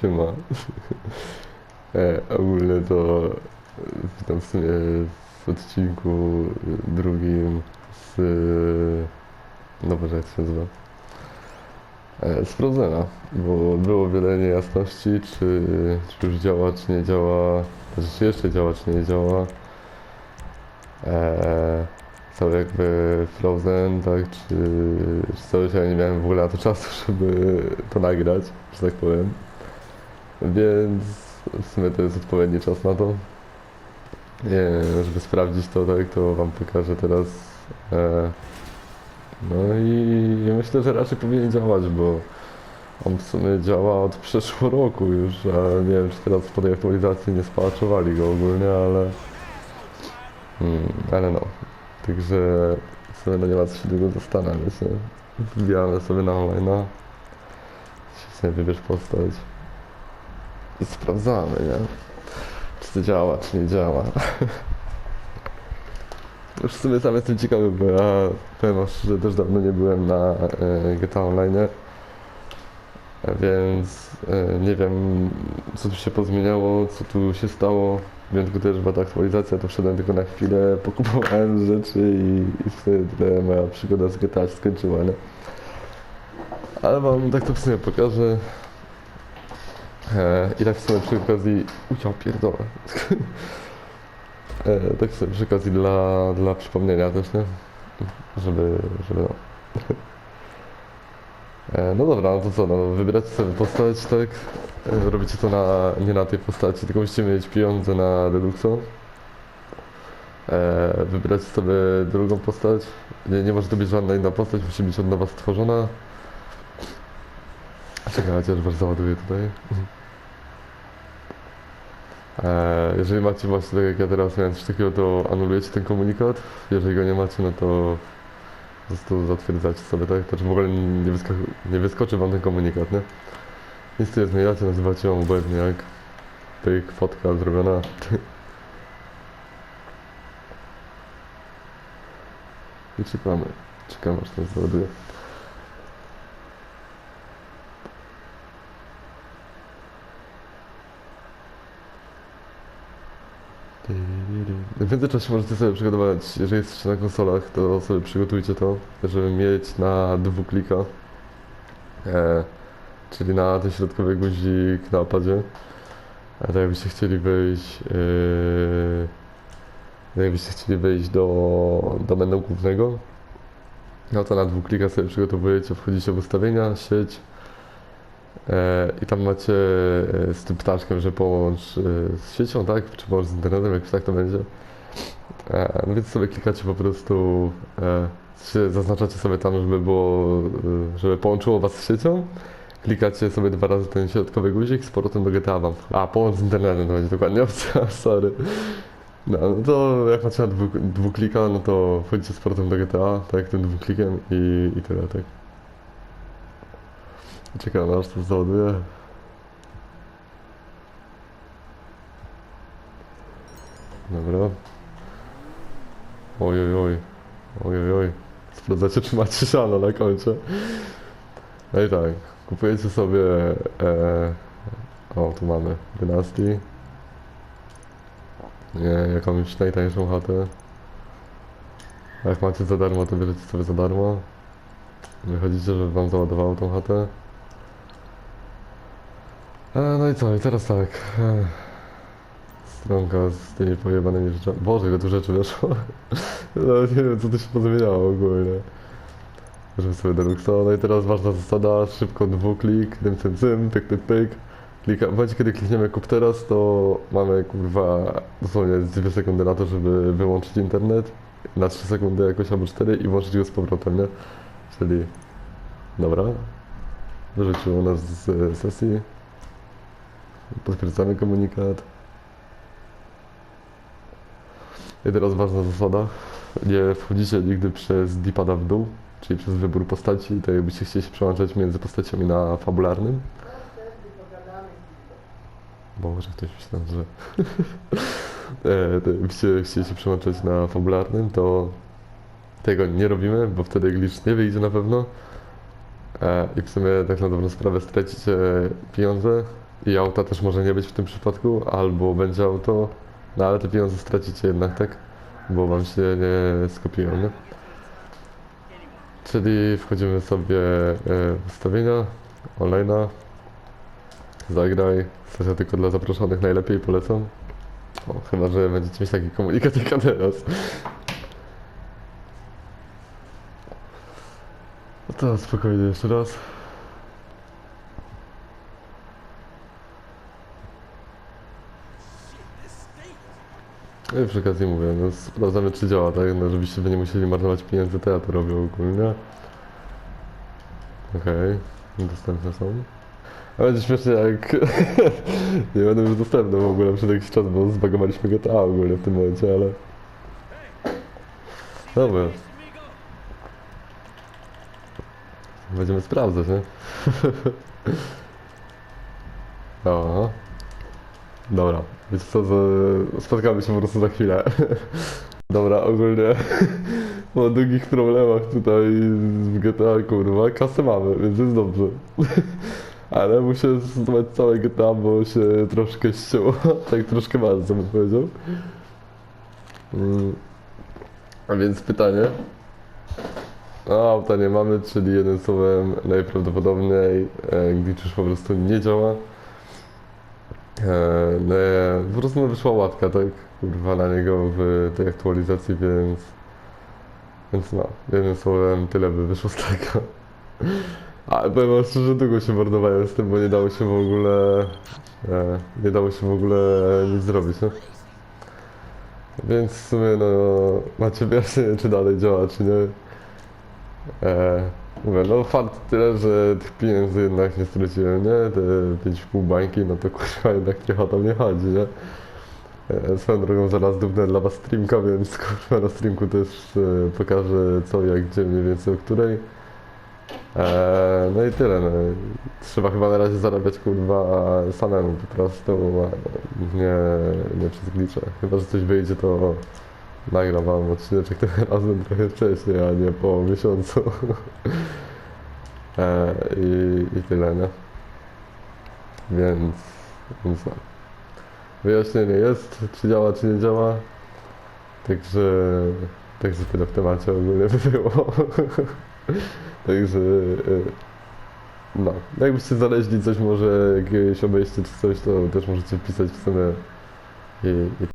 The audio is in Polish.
Siema. E, ogólnie to witam w sumie w odcinku drugim z... No Boże, jak się nazywa? E, z Frozena, bo było wiele niejasności, czy, czy już działa, czy nie działa, znaczy czy jeszcze działa, czy nie działa. E, cały jakby Frozen, tak, czy, czy coś, ja nie miałem w ogóle na to czasu, żeby to nagrać, że tak powiem. Więc w sumie to jest odpowiedni czas na to. Nie, żeby sprawdzić to, tak, to wam pokażę teraz. E, no i myślę, że raczej powinien działać, bo on w sumie działa od przeszłego roku już, a nie wiem, czy teraz po tej aktualizacji nie spalaczowali go ogólnie, ale... Mm, ale no. Także w sumie no nie ma co się długo zastanawiać, nie? Wbijamy sobie na online'a. Się sobie wybierz postać. I sprawdzamy, nie? Czy to działa, czy nie działa. Już w sumie sam jestem ciekawy, bo ja powiem szczerze, też dawno nie byłem na e, GTA Online. Więc e, nie wiem, co tu się pozmieniało, co tu się stało. Tylko też, była ta aktualizacja, to wszedłem tylko na chwilę, pokupowałem rzeczy i, i wtedy moja przygoda z GTA skończyła, nie? Ale wam tak to w sumie pokażę. E, I tak w sumie przy okazji... Uciął pierdolę. e, tak w sumie przy okazji dla, dla przypomnienia też, nie? Żeby, żeby no. E, no dobra, no to co, no wybieracie sobie postać, tak? E, robicie to na, nie na tej postaci, tylko musicie mieć pieniądze na Deluxo. E, sobie drugą postać. Nie, nie może to być żadna inna postać, musi być od nowa stworzona. Czekajcie, aż was załaduję tutaj. E, jeżeli macie właśnie tak jak ja teraz miałem coś takiego, to anulujecie ten komunikat. Jeżeli go nie macie, no to po prostu zatwierdzacie sobie, tak? To czy w ogóle nie, wysko nie wyskoczy wam ten komunikat, nie? Nic tu nie zmieniacie, nazywacie ją obojętnie jak pyk, fotka zrobiona. I czekamy. Czekamy aż to załaduje. W międzyczasie możecie sobie przygotować, jeżeli jesteście na konsolach, to sobie przygotujcie to, żeby mieć na dwuklika, e, czyli na ten środkowy guzik na padzie. A tak jakbyście chcieli wejść, e, tak jakbyście chcieli wejść do, do menu głównego, no to na dwuklika sobie przygotowujecie, wchodzicie w ustawienia, sieć, E, I tam macie e, z tym ptaszkiem, że połącz e, z siecią, tak? Czy połącz z internetem, jak tak to będzie. E, No więc sobie klikacie po prostu, e, zaznaczacie sobie tam, żeby było, e, żeby połączyło was z siecią. Klikacie sobie dwa razy ten środkowy guzik, z powrotem do GTA wam. A, połącz z internetem to będzie dokładnie opcja, sorry. No, no to jak macie na dwu, dwuklika, no to wchodzicie z powrotem do GTA, tak, tym dwuklikiem i, i tyle, tak. Czekam aż to załaduje. Dobra. Oj, oj, oj. Oj, oj, oj. Sprawdzacie, czy macie siano na koncie. No i tak, kupujecie sobie... E, o, tu mamy Dynasty. Nie, jakąś najtańszą chatę. Jak macie za darmo, to bierzecie sobie za darmo. Wychodzicie, żeby wam załadowało tą chatę. E, no i co, i teraz tak. E, stronka z tymi pojebanymi rzeczami. Boże, ile tu rzeczy weszło. No, nie wiem, co tu się pozmieniało ogólnie. Bierzemy sobie Deluxo. No i teraz ważna zasada, szybko dwuklik, tym cym cym, pyk pyk pyk. Klika, w momencie kiedy klikniemy kup teraz, to mamy kurwa dosłownie 2 sekundy na to, żeby wyłączyć internet. Na 3 sekundy jakoś albo 4 i włączyć go z powrotem, nie? Czyli... Dobra. Wyrzuciło nas z sesji. Potwierdzamy komunikat. I teraz ważna zasada. Nie wchodzicie nigdy przez D-pada w dół, czyli przez wybór postaci, tak jakbyście chcieli się przełączać między postaciami na fabularnym. Boże, ktoś myślał, że... e, to jakbyście chcieli się przełączać na fabularnym, to tego nie robimy, bo wtedy glitch nie wyjdzie na pewno. E, I w sumie tak na dobrą sprawę stracicie pieniądze i auta też może nie być w tym przypadku, albo będzie auto, no ale te pieniądze stracicie jednak, tak? Bo wam się nie skupiło, nie? Czyli wchodzimy sobie e, w ustawienia, online'a, zagraj, sesja tylko dla zaproszonych najlepiej polecam. O, chyba, że będziecie mieć taki komunikat jak ja teraz. No to spokojnie jeszcze raz. No i przy okazji mówię, no sprawdzamy czy działa, tak? No żebyście wy nie musieli marnować pieniędzy, to ja to robię ogólnie. Okej, dostępne są. A będzie śmiesznie jak nie będą już dostępne w ogóle przez jakiś czas, bo zbagowaliśmy GTA ogólnie w tym momencie, ale... Dobra. Będziemy sprawdzać, nie? Aha. Dobra, wiecie co, spotkamy się po prostu za chwilę. Dobra, ogólnie po długich problemach tutaj w GTA, kurwa, kasę mamy, więc jest dobrze. Ale muszę zdobyć całe GTA, bo się troszkę ścięło, tak troszkę bardzo bym powiedział. Mm. A więc pytanie. No, auta nie mamy, czyli jednym słowem najprawdopodobniej e, glitch już po prostu nie działa. E, no, po prostu wyszła łatka, tak? Kurwa na niego w tej aktualizacji, więc... Więc no, jednym słowem tyle by wyszło z tego. Ale powiem wam szczerze, długo się mordowałem z tym, bo nie dało się w ogóle... E, nie dało się w ogóle nic zrobić, no. Więc w sumie no, macie wyjaśnienie, czy dalej działa, czy nie. E, mówię, no fakt tyle, że tych pieniędzy jednak nie straciłem, nie? Te 5,5 bańki, no to kurwa jednak trochę o to nie chodzi, nie? E, swoją drogą zaraz dubnę dla was streamka, więc kurwa na streamku też e, pokażę co, jak, gdzie, mniej więcej o której. E, no i tyle, no. Trzeba chyba na razie zarabiać kurwa samemu po prostu, nie, nie przez glitcha. Chyba, że coś wyjdzie, to nagram wam odcineczek tym razem trochę wcześniej, a nie po miesiącu. e, i, I tyle, nie? Więc, więc no. Wyjaśnienie jest, czy działa, czy nie działa. Także, także tyle w temacie ogólnie by było. Także, e, no, jakbyście znaleźli coś może, jakieś obejście czy coś, to też możecie wpisać w sumie i, i